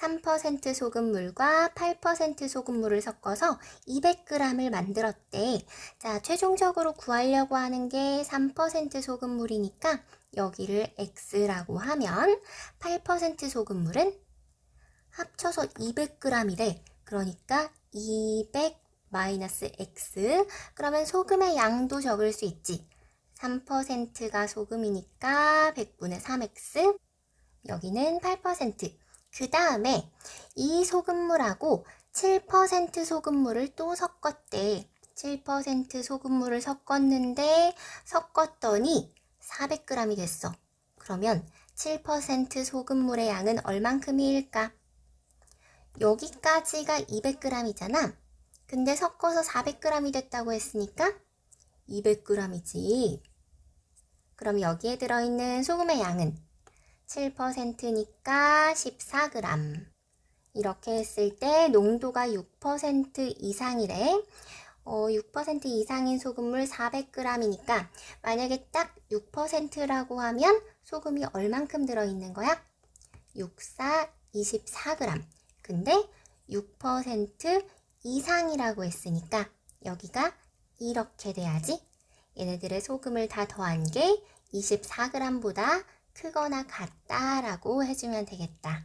3% 소금물과 8% 소금물을 섞어서 200g을 만들었대. 자, 최종적으로 구하려고 하는 게 3% 소금물이니까 여기를 x라고 하면 8% 소금물은 합쳐서 200g이래. 그러니까 200 마이너스 x. 그러면 소금의 양도 적을 수 있지. 3%가 소금이니까 100분의 3x. 여기는 8%. 그 다음에 이 소금물하고 7% 소금물을 또 섞었대. 7% 소금물을 섞었는데 섞었더니 400g이 됐어. 그러면 7% 소금물의 양은 얼만큼일까? 여기까지가 200g이잖아. 근데 섞어서 400g이 됐다고 했으니까 200g이지. 그럼 여기에 들어있는 소금의 양은 7%니까 14g. 이렇게 했을 때 농도가 6% 이상이래. 어, 6% 이상인 소금물 400g이니까 만약에 딱 6%라고 하면 소금이 얼만큼 들어있는 거야? 64, 24g. 근데 6% 이상이라고 했으니까 여기가 이렇게 돼야지. 얘네들의 소금을 다 더한 게 24g보다 크거나 같다라고 해주면 되겠다.